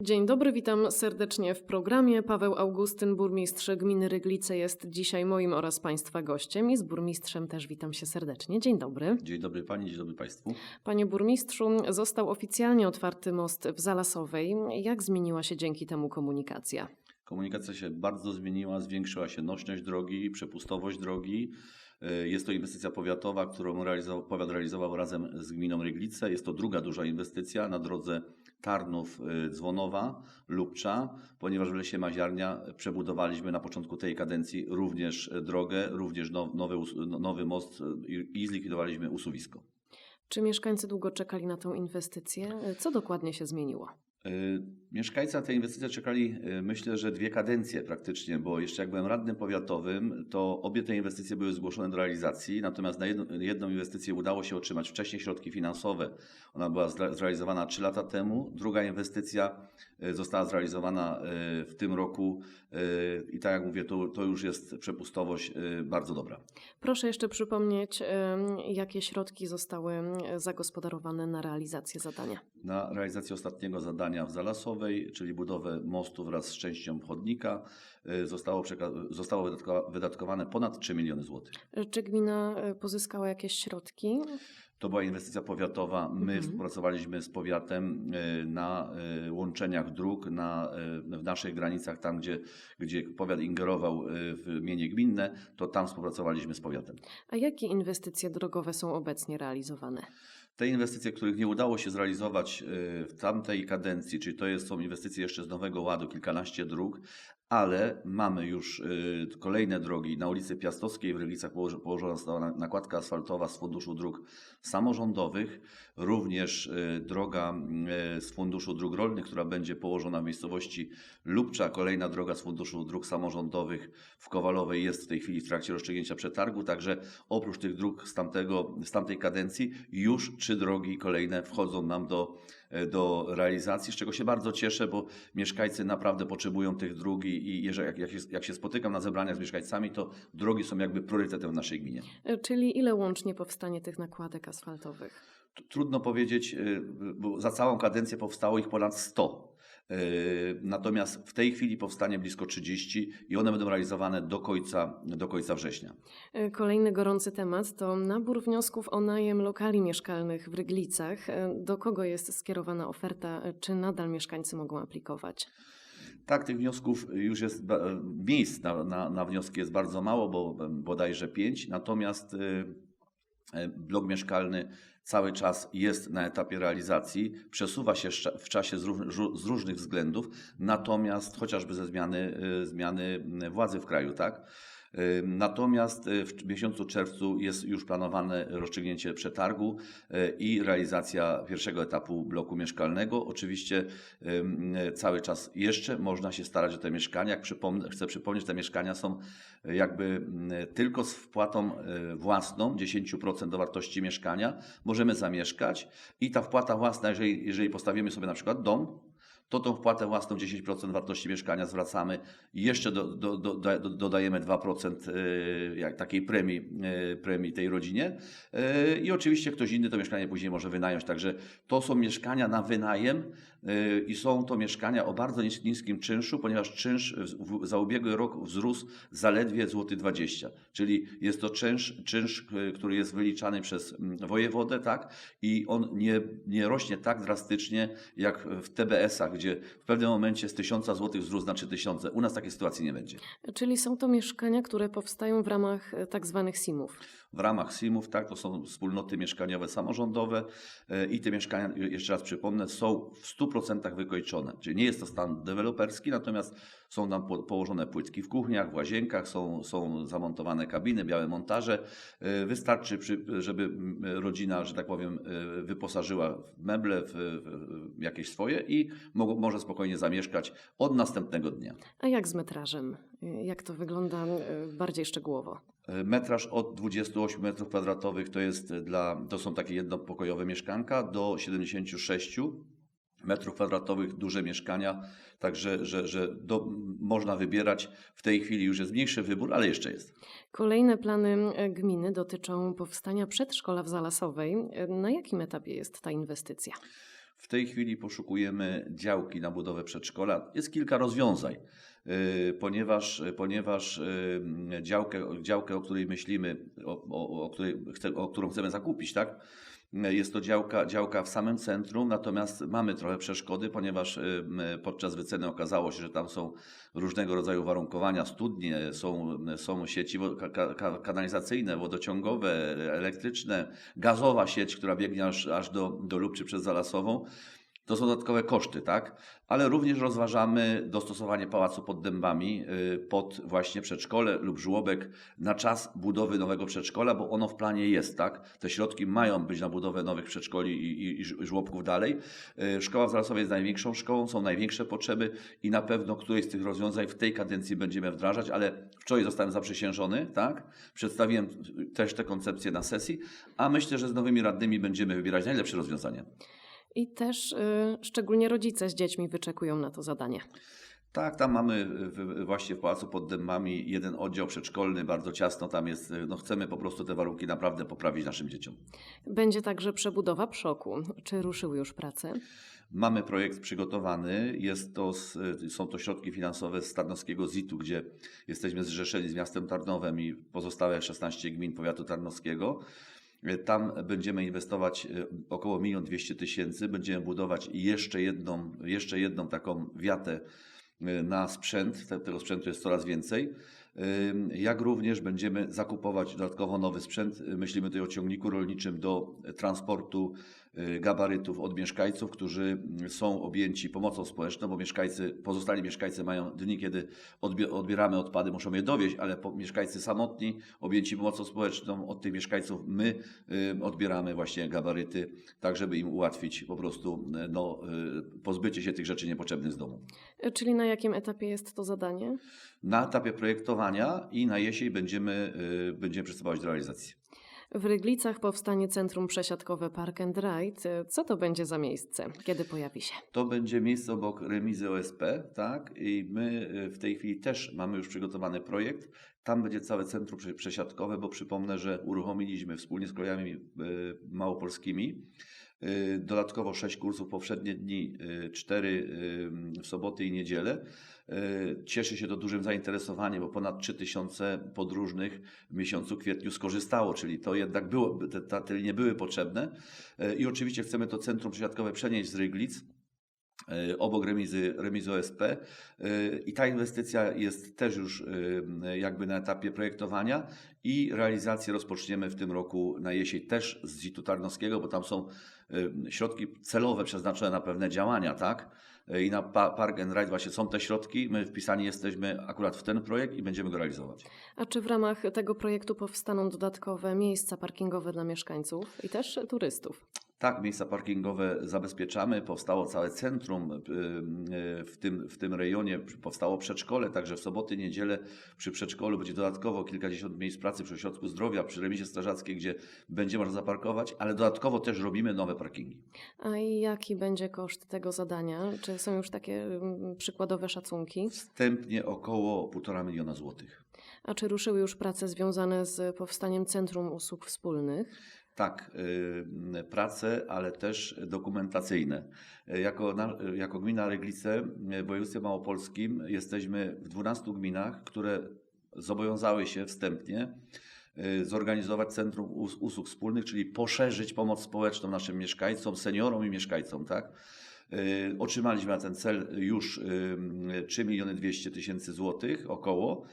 Dzień dobry, witam serdecznie w programie. Paweł Augustyn, burmistrz gminy Ryglice jest dzisiaj moim oraz Państwa gościem i z burmistrzem też witam się serdecznie. Dzień dobry. Dzień dobry Pani, dzień dobry Państwu. Panie burmistrzu, został oficjalnie otwarty most w Zalasowej. Jak zmieniła się dzięki temu komunikacja? Komunikacja się bardzo zmieniła, zwiększyła się nośność drogi, przepustowość drogi. Y, Jest to inwestycja powiatowa, którą realizował, powiat realizował razem z gminą Ryglice. Jest to druga duża inwestycja na drodze Tarnów-Dzwonowa, Lubcza, ponieważ w Lesie Maziarnia przebudowaliśmy na początku tej kadencji również drogę, również now- nowy, nowy most y, i zlikwidowaliśmy usuwisko. Czy mieszkańcy długo czekali na tę inwestycję? Co dokładnie się zmieniło? Y, Mieszkańcy na tę inwestycję czekali, y, myślę, że dwie kadencje praktycznie, bo jeszcze jak byłem radnym powiatowym, to obie te inwestycje były zgłoszone do realizacji, natomiast na jedną, jedną inwestycję udało się otrzymać wcześniej środki finansowe. Ona była zre- zrealizowana trzy lata temu. Druga inwestycja y, została zrealizowana w tym roku i tak jak mówię, to, to już jest przepustowość bardzo dobra. Proszę jeszcze przypomnieć, jakie środki zostały zagospodarowane na realizację zadania. Na realizację ostatniego zadania w Zalasowej, czyli budowę mostu wraz z częścią chodnika, y, zostało, zostało wydatko- wydatkowane ponad 3 miliony złotych. Czy gmina e, pozyskała jakieś środki? To była inwestycja powiatowa. My Mhm. współpracowaliśmy z powiatem y, na łączeniach dróg na, w naszych granicach, tam gdzie, gdzie powiat ingerował w mienie gminne, to tam współpracowaliśmy z powiatem. A jakie inwestycje drogowe są obecnie realizowane? Te inwestycje, których nie udało się zrealizować y, w tamtej kadencji, czyli to jest, są inwestycje jeszcze z Nowego Ładu, kilkanaście dróg, ale mamy już y, kolejne drogi. Na ulicy Piastowskiej w Ryglicach położona została na- nakładka asfaltowa z Funduszu Dróg Samorządowych, również y, droga y, z Funduszu Dróg Rolnych, która będzie położona w miejscowości Lubcza, kolejna droga z Funduszu Dróg Samorządowych w Kowalowej jest w tej chwili w trakcie rozstrzygnięcia przetargu, także oprócz tych dróg z, tamtego, z tamtej kadencji już trzy drogi kolejne wchodzą nam do, do realizacji, z czego się bardzo cieszę, bo mieszkańcy naprawdę potrzebują tych dróg i jeżeli, jak, jak, się, jak się spotykam na zebraniach z mieszkańcami, to drogi są jakby priorytetem w naszej gminie. E, Czyli ile łącznie powstanie tych nakładek asfaltowych? Trudno powiedzieć, y, bo za całą kadencję powstało ich ponad 100. Y, Natomiast w tej chwili powstanie blisko 30 i one będą realizowane do końca, do końca września. E, Kolejny gorący temat to nabór wniosków o najem lokali mieszkalnych w Ryglicach. E, Do kogo jest skierowana oferta? E, Czy nadal mieszkańcy mogą aplikować? Tak, tych wniosków już jest, miejsc na, na, na wnioski jest bardzo mało, bo bodajże pięć, natomiast y, blok mieszkalny cały czas jest na etapie realizacji, przesuwa się w czasie z, różnych względów, natomiast chociażby ze zmiany, y, zmiany władzy w kraju, tak? Natomiast y, w miesiącu czerwcu jest już planowane rozstrzygnięcie przetargu y, i realizacja pierwszego etapu bloku mieszkalnego. Oczywiście cały czas jeszcze można się starać o te mieszkania. Jak przypomnę, chcę przypomnieć, te mieszkania są y, jakby y, tylko z wpłatą własną, 10% do wartości mieszkania, możemy zamieszkać i ta wpłata własna, jeżeli, jeżeli postawimy sobie na przykład dom, to tą wpłatę własną 10% wartości mieszkania zwracamy i jeszcze do, do, do, do, dodajemy 2% y, jak takiej premii, y, premii tej rodzinie Y, i oczywiście ktoś inny to mieszkanie później może wynająć. Także to są mieszkania na wynajem i są to mieszkania o bardzo nis- niskim czynszu, ponieważ czynsz za ubiegły rok wzrósł zaledwie złoty 20, czyli jest to czynsz, czynsz, y, który jest wyliczany przez wojewodę, tak? I on nie, nie rośnie tak drastycznie jak w TBS-ach, gdzie w pewnym momencie z 1000 zł wzrósł na 3000. U nas takiej sytuacji nie będzie. E, Czyli są to mieszkania, które powstają w ramach e, tak zwanych SIM-ów. W ramach SIM-ów, tak, to są wspólnoty mieszkaniowe samorządowe e, i te mieszkania, jeszcze raz przypomnę, są w 100% wykończone. Czyli nie jest to stan deweloperski, natomiast są tam po, położone płytki w kuchniach, w łazienkach, są, są zamontowane kabiny, białe montaże. E, Wystarczy, żeby rodzina, że tak powiem, e, wyposażyła w meble, w, jakieś swoje i mo, może spokojnie zamieszkać od następnego dnia. A jak z metrażem? E, Jak to wygląda e, bardziej szczegółowo? Metraż od 28 metrów kwadratowych to, jest dla, to są takie jednopokojowe mieszkanka do 76 metrów kwadratowych duże mieszkania, także że, że do, można wybierać. W tej chwili już jest mniejszy wybór, ale jeszcze jest. Kolejne plany e, gminy dotyczą powstania przedszkola w Zalasowej. E, Na jakim etapie jest ta inwestycja? W tej chwili poszukujemy działki na budowę przedszkola. Jest kilka rozwiązań, y, ponieważ, ponieważ y, działkę, działkę, o której myślimy, o, o, o, której o którą chcemy zakupić, tak? Jest to działka, działka w samym centrum, natomiast mamy trochę przeszkody, ponieważ y, podczas wyceny okazało się, że tam są różnego rodzaju warunkowania, studnie, są, są sieci kanalizacyjne, wodociągowe, elektryczne, gazowa sieć, która biegnie aż, aż do, do Lubczy przez Zalasową. To są dodatkowe koszty, tak? Ale również rozważamy dostosowanie pałacu pod dębami y, pod właśnie przedszkole lub żłobek na czas budowy nowego przedszkola, bo ono w planie jest, tak? Te środki mają być na budowę nowych przedszkoli i, i, i żłobków dalej. Y, Szkoła w Zalasowie jest największą szkołą, są największe potrzeby i na pewno któreś z tych rozwiązań w tej kadencji będziemy wdrażać, ale wczoraj zostałem zaprzysiężony, tak? Przedstawiłem też te koncepcje na sesji, a myślę, że z nowymi radnymi będziemy wybierać najlepsze rozwiązania. I też y, szczególnie rodzice z dziećmi wyczekują na to zadanie. Tak, tam mamy właśnie w Pałacu pod Dębami jeden oddział przedszkolny, bardzo ciasno tam jest. No chcemy po prostu te warunki naprawdę poprawić naszym dzieciom. Będzie także przebudowa przoku. Czy ruszyły już prace? Mamy projekt przygotowany, jest to, są to środki finansowe z Tarnowskiego ZIT-u, gdzie jesteśmy zrzeszeni z miastem Tarnowem i pozostałe 16 gmin powiatu tarnowskiego. Tam będziemy inwestować e, około 1 200 tysięcy, będziemy budować jeszcze jedną, jeszcze jedną taką wiatę e, na sprzęt, Te- tego sprzętu jest coraz więcej. Jak również będziemy zakupować dodatkowo nowy sprzęt. Myślimy tutaj o ciągniku rolniczym do transportu y, gabarytów od mieszkańców, którzy są objęci pomocą społeczną, bo mieszkańcy, pozostali mieszkańcy mają dni, kiedy odbie- odbieramy odpady, muszą je dowieźć, ale mieszkańcy samotni, objęci pomocą społeczną, od tych mieszkańców my y, odbieramy właśnie gabaryty, tak żeby im ułatwić po prostu y, no, y, pozbycie się tych rzeczy niepotrzebnych z domu. Czyli na jakim etapie jest to zadanie? na etapie projektowania i na jesień będziemy, y, będziemy przystępować do realizacji. W Ryglicach powstanie Centrum Przesiadkowe Park and Ride. Co to będzie za miejsce? Kiedy pojawi się? To będzie miejsce obok remizy OSP, tak? I my y, w tej chwili też mamy już przygotowany projekt. Tam będzie całe centrum prze- przesiadkowe, bo przypomnę, że uruchomiliśmy wspólnie z kolejami y, małopolskimi dodatkowo sześć kursów powszednie dni, y, cztery y, w soboty i niedzielę. Y, Cieszy się to dużym zainteresowaniem, bo ponad 3000 podróżnych w miesiącu kwietniu skorzystało, czyli to jednak było, te, te, linie były potrzebne. Y, I oczywiście chcemy to centrum przesiadkowe przenieść z Ryglic y, obok remizy, remizy OSP. Y, I ta inwestycja jest też już y, jakby na etapie projektowania i realizację rozpoczniemy w tym roku na jesień też z ZIT-u Tarnowskiego, bo tam są y, środki celowe przeznaczone na pewne działania, tak? Y, I na pa- Park and Ride właśnie są te środki. My wpisani jesteśmy akurat w ten projekt i będziemy go realizować. A czy w ramach tego projektu powstaną dodatkowe miejsca parkingowe dla mieszkańców i też turystów? Tak, miejsca parkingowe zabezpieczamy. Powstało całe centrum y, y, w tym, w tym rejonie. Powstało przedszkole, także w soboty, niedzielę przy przedszkolu będzie dodatkowo kilkadziesiąt miejsc pracy przy ośrodku zdrowia, przy remizie strażackiej, gdzie będzie można zaparkować, ale dodatkowo też robimy nowe parkingi. A jaki będzie koszt tego zadania? Czy są już takie mm, przykładowe szacunki? Wstępnie około 1,5 miliona złotych. A czy ruszyły już prace związane z powstaniem Centrum Usług Wspólnych? Tak, y, prace, ale też dokumentacyjne. Jako, jako gmina Reglice w województwie małopolskim jesteśmy w 12 gminach, które zobowiązały się wstępnie y, zorganizować Centrum Us- Usług Wspólnych, czyli poszerzyć pomoc społeczną naszym mieszkańcom, seniorom i mieszkańcom, tak? Y, Otrzymaliśmy na ten cel już y, 3 miliony 200 tysięcy złotych około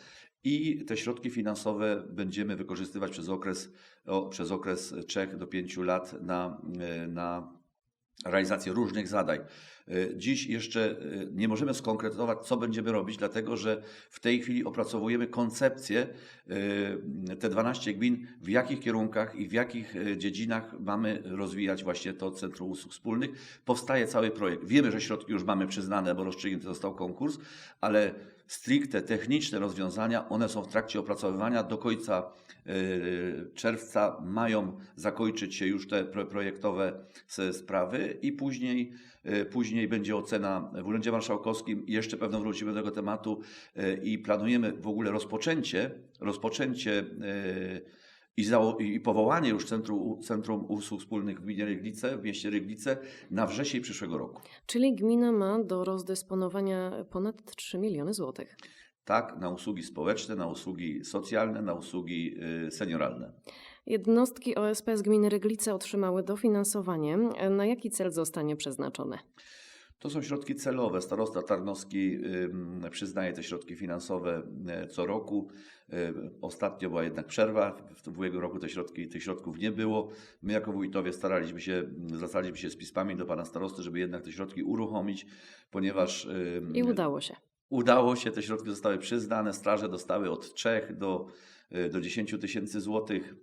i te środki finansowe będziemy wykorzystywać przez okres, o, przez okres 3 do 5 lat na, y, na realizację różnych zadań. Y, Dziś jeszcze y, nie możemy skonkretyzować, co będziemy robić, dlatego że w tej chwili opracowujemy koncepcję, te 12 gmin, w jakich kierunkach i w jakich dziedzinach mamy rozwijać właśnie to Centrum Usług Wspólnych. Powstaje cały projekt. Wiemy, że środki już mamy przyznane, bo rozstrzygnięty został konkurs, ale stricte techniczne rozwiązania, one są w trakcie opracowywania. Do końca y, czerwca mają zakończyć się już te pro- projektowe sprawy i później, y, później będzie ocena w Urzędzie Marszałkowskim. Jeszcze pewno wrócimy do tego tematu y, i planujemy w ogóle rozpoczęcie, rozpoczęcie i, i powołanie już Centrum, Centrum Usług Wspólnych w gminie Ryglice, w mieście Ryglice na wrzesień przyszłego roku. Czyli gmina ma do rozdysponowania ponad 3 miliony złotych. Tak, na usługi społeczne, na usługi socjalne, na usługi y, senioralne. Jednostki OSP z gminy Ryglice otrzymały dofinansowanie. Na jaki cel zostanie przeznaczone? To są środki celowe. Starosta Tarnowski przyznaje te środki finansowe y, co roku. Y, Ostatnio była jednak przerwa. W ubiegłym roku te środki, tych środków nie było. My jako wójtowie staraliśmy się, zwracaliśmy się z pismami do pana starosty, żeby jednak te środki uruchomić, ponieważ I udało się. Udało się, te środki zostały przyznane, straże dostały od 3 do, y, do 10 tysięcy złotych,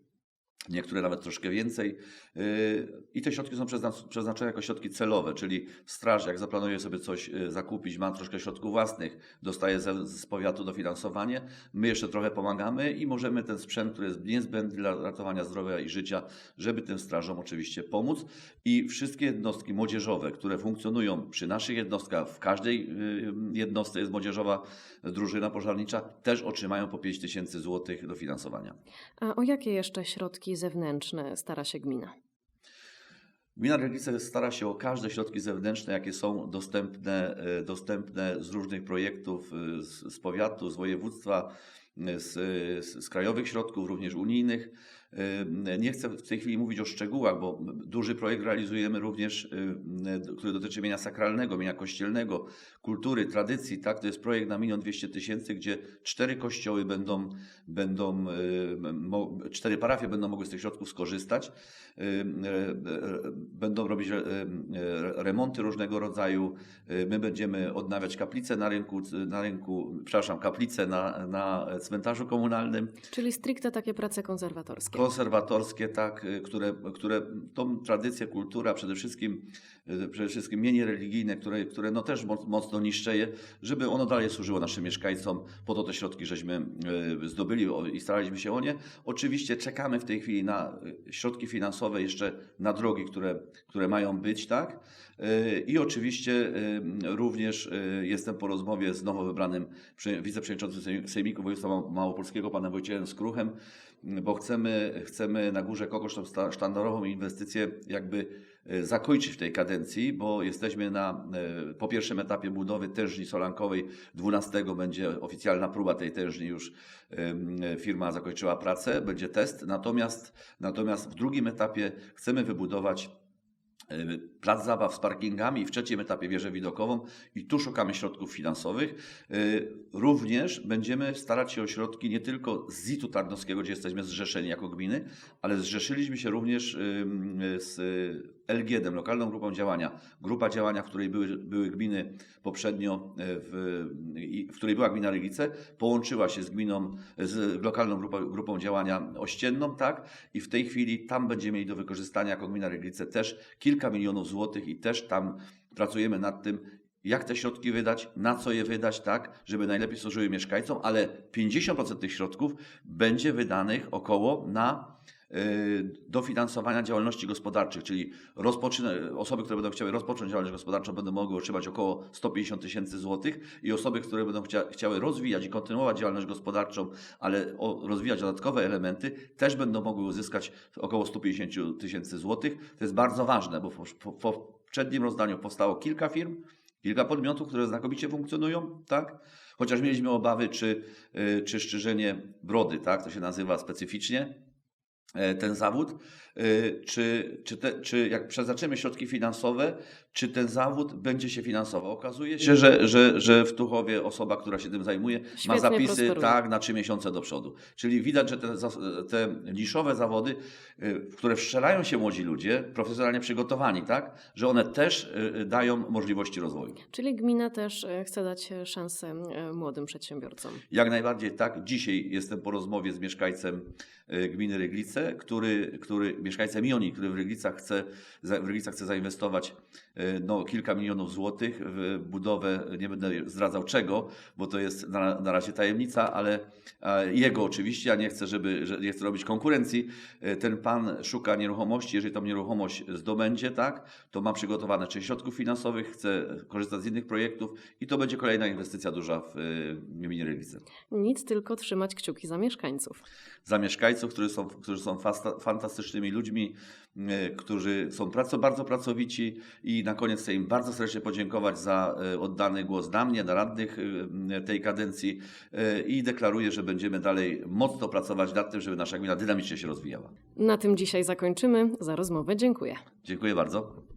niektóre nawet troszkę więcej. Y, I te środki są przezna- przeznaczone jako środki celowe, czyli straż, jak zaplanuje sobie coś y, zakupić, ma troszkę środków własnych, dostaje z powiatu dofinansowanie. My jeszcze trochę pomagamy i możemy ten sprzęt, który jest niezbędny dla ratowania zdrowia i życia, żeby tym strażom oczywiście pomóc. I wszystkie jednostki młodzieżowe, które funkcjonują przy naszych jednostkach, w każdej y, jednostce jest młodzieżowa drużyna pożarnicza, też otrzymają po 5 tysięcy złotych dofinansowania. A o jakie jeszcze środki zewnętrzne stara się gmina? Gmina Ryglice stara się o każde środki zewnętrzne, jakie są dostępne, e, dostępne z różnych projektów, e, z, z powiatu, z województwa, e, z, z krajowych środków, również unijnych. Nie chcę w tej chwili mówić o szczegółach, bo duży projekt realizujemy również, e, który dotyczy mienia sakralnego, mienia kościelnego, kultury, tradycji. Tak? To jest projekt na milion dwieście tysięcy, gdzie cztery kościoły będą, będą cztery parafie będą mogły z tych środków skorzystać. E, e, Będą robić remonty różnego rodzaju. My będziemy odnawiać kaplice na rynku, na rynku przepraszam, kaplice na, na cmentarzu komunalnym Czyli stricte takie prace konserwatorskie. Konserwatorskie, tak, y, które, które tą tradycję, kultura, przede wszystkim, y, przede wszystkim mienie religijne, które, które no też moc- mocno niszczeje, żeby ono dalej służyło naszym mieszkańcom. Po to te środki żeśmy y, zdobyli i staraliśmy się o nie. Oczywiście czekamy w tej chwili na środki finansowe jeszcze na drogi, które, które mają być, tak. I oczywiście również jestem po rozmowie z nowo wybranym wiceprzewodniczącym Sejm- Sejmiku Województwa Mał- Małopolskiego, panem Wojciechem Skruchem, bo chcemy, chcemy na Górze Kokosz tą sztandarową inwestycję jakby e, zakończyć w tej kadencji, bo jesteśmy na, e, po pierwszym etapie budowy tężni solankowej. 12 będzie oficjalna próba tej tężni już firma zakończyła pracę, będzie test. Natomiast, natomiast w drugim etapie chcemy wybudować plac zabaw z parkingami w trzecim etapie wieżę widokową i tu szukamy środków finansowych. E, Również będziemy starać się o środki nie tylko z ZIT-u Tarnowskiego, gdzie jesteśmy zrzeszeni jako gminy, ale zrzeszyliśmy się również z LGD-em, lokalną grupą działania. Grupa działania, w której były, były gminy poprzednio, e, w, w której była gmina Rygice, połączyła się z gminą, z lokalną grupą, grupą działania ościenną, tak? I w tej chwili tam będziemy mieli do wykorzystania jako gmina Ryglice też kilka milionów złotych i też tam pracujemy nad tym, jak te środki wydać, na co je wydać, tak, żeby najlepiej służyły mieszkańcom, ale 50% tych środków będzie wydanych około na dofinansowania działalności gospodarczych, czyli osoby, które będą chciały rozpocząć działalność gospodarczą, będą mogły otrzymać około 150 tysięcy złotych i osoby, które będą chcia, chciały rozwijać i kontynuować działalność gospodarczą, ale rozwijać dodatkowe elementy, też będą mogły uzyskać około 150 tysięcy złotych. To jest bardzo ważne, bo w, poprzednim rozdaniu powstało kilka firm, kilka podmiotów, które znakomicie funkcjonują, tak? Chociaż mieliśmy obawy, czy, y, czy szczerzenie brody, tak? To się nazywa specyficznie ten zawód, y, czy, czy, te, czy jak przeznaczymy środki finansowe, czy ten zawód będzie się finansował. Okazuje się, że, że, że w Tuchowie osoba, która się tym zajmuje, ma Świetnie zapisy prosperuje. tak na trzy miesiące do przodu. Czyli widać, że te, te niszowe zawody, y, w które strzelają się młodzi ludzie, profesjonalnie przygotowani, tak, że one też y, dają możliwości rozwoju. Czyli gmina też chce dać szansę młodym przedsiębiorcom. Jak najbardziej tak. Dzisiaj jestem po rozmowie z mieszkańcem y, gminy Ryglice, który, który mieszkańcem Joni, który w Ryglicach chce, w Ryglicach chce zainwestować y, no, kilka milionów złotych w budowę, nie będę zdradzał czego, bo to jest na, na razie tajemnica, ale jego oczywiście, ja nie chcę, żeby, że nie chcę robić konkurencji. E, Ten pan szuka nieruchomości, jeżeli tą nieruchomość zdobędzie, tak, to ma przygotowane część środków finansowych, chce korzystać z innych projektów i to będzie kolejna inwestycja duża w e, gminie Rydlice. Nic, tylko trzymać kciuki za mieszkańców. Za mieszkańców, którzy są, którzy są fantastycznymi ludźmi, którzy są bardzo pracowici i na koniec chcę im bardzo serdecznie podziękować za e, oddany głos na mnie, na radnych e, tej kadencji e, i deklaruję, że będziemy dalej mocno pracować nad tym, żeby nasza gmina dynamicznie się rozwijała. Na tym dzisiaj zakończymy. Za rozmowę dziękuję. Dziękuję bardzo.